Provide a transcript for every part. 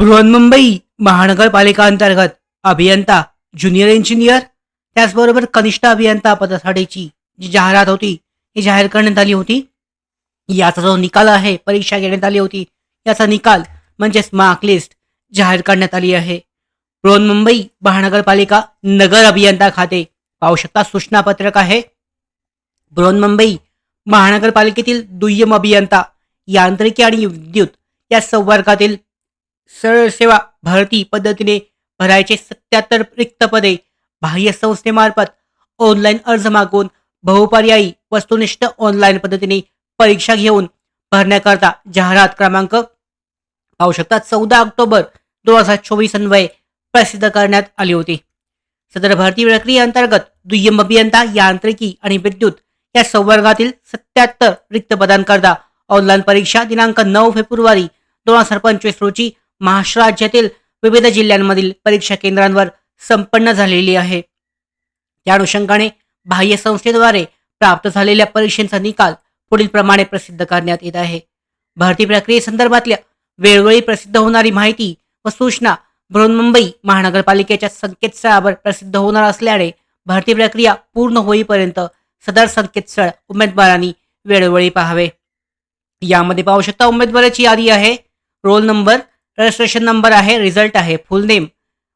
बृहन्मुंबई महानगरपालिका अंतर्गत अभियंता ज्युनियर इंजिनियर त्याचबरोबर कनिष्ठ अभियंता पदासाठीची जी जाहिरात होती ही जाहीर करण्यात आली होती. याचा जो निकाल आहे परीक्षा घेण्यात आली होती याचा निकाल म्हणजेच मार्कलिस्ट जाहीर करण्यात आली आहे. बृहन्मुंबई महानगरपालिका नगर अभियंता खाते पाहू शकता सूचना पत्रक आहे. बृहन्मुंबई महानगरपालिकेतील दुय्यम अभियंता यांत्रिकी आणि विद्युत या संवर्गातील सरळ सेवा भरती पद्धतीने भरायचे सत्याहत्तर रिक्त पदे. बाह्य संस्थेमार्फत ऑनलाईन अर्ज मागवून बहुपर्यायी वस्तुनिष्ठ ऑनलाईन पद्धतीने परीक्षा घेऊन भरण्याकरता जाहिरात क्रमांक पाहू शकता चौदा ऑक्टोबर दोन हजार चोवीस अन्वये प्रसिद्ध करण्यात आली होती. सदर भरती प्रक्रियेअंतर्गत दुय्यम अभियंता यांत्रिकी आणि विद्युत या संवर्गातील सत्याहत्तर रिक्त पदांकरता ऑनलाईन परीक्षा दिनांक नऊ फेब्रुवारी दोन हजार पंचवीस रोजी महाराष्ट्र राज्यातील विविध जिल्ह्यांमधील परीक्षा केंद्रांवर संपन्न झालेली आहे. त्या अनुषंगाने बाह्य संस्थेद्वारे प्राप्त झालेल्या परीक्षेचा निकाल पुढील प्रमाणे प्रसिद्ध करण्यात येत आहे. भरती प्रक्रियेसंदर्भातल्या वेळोवेळी प्रसिद्ध होणारी माहिती व सूचना बृहन्मुंबई महानगरपालिकेच्या संकेतस्थळावर प्रसिद्ध होणार असल्याने भरती प्रक्रिया पूर्ण होईपर्यंत सदर संकेतस्थळ उमेदवारांनी वेळोवेळी पाहावे. यामध्ये पाहू शकता उमेदवाराची यादी आहे. रोल नंबर रजिस्ट्रेशन नंबर आहे रिझल्ट आहे फुल नेम.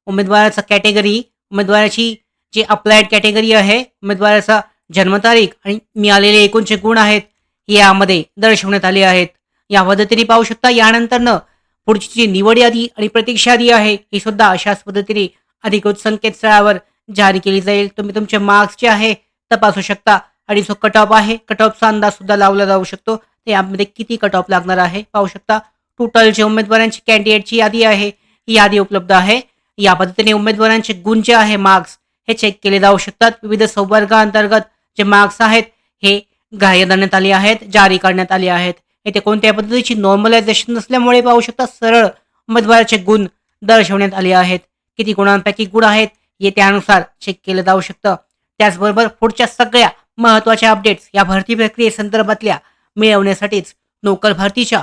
उमेदवाराचा कॅटेगरी उमेदवाराची जी अप्लायड कॅटेगरी आहे उमेदवाराचा जन्मतारीख आणि मिळालेले एकूण जे गुण आहेत यामध्ये दर्शवण्यात आले आहेत. या पद्धतीने पाहू शकता यानंतरनं पुढची जी निवड यादी आणि प्रतीक्षा यादी आहे ही सुद्धा अशाच पद्धतीने अधिकृत संकेतस्थळावर जारी केली जाईल. तुम्ही तुमचे मार्क्स जे आहे तपासू शकता. आणि जो कट ऑफ आहे कट ऑफचा अंदाज सुद्धा लावला जाऊ शकतो. ते यामध्ये किती कट ऑफ लागणार आहे पाहू शकता. टोटल जे उमेदवारांची कॅन्डिडेटची यादी आहे ही यादी उपलब्ध आहे. या पद्धतीने उमेदवारांचे गुण जे आहे मार्क्स हे चेक केले जाऊ शकतात. विविध संवर्गाअंतर्गत जे मार्क्स आहेत हे ग्राह्य धरण्यात आले आहेत जारी करण्यात आले आहेत. येथे कोणत्या पद्धतीची नॉर्मलायझेशन नसल्यामुळे पाहू शकता सरळ उमेदवाराचे गुण दर्शवण्यात आले आहेत. किती गुणांपैकी गुण आहेत हे त्यानुसार चेक केलं जाऊ शकतं. त्याचबरोबर पुढच्या सगळ्या महत्त्वाच्या अपडेट्स या भरती प्रक्रियेसंदर्भातल्या मिळवण्यासाठीच नोकर भरतीच्या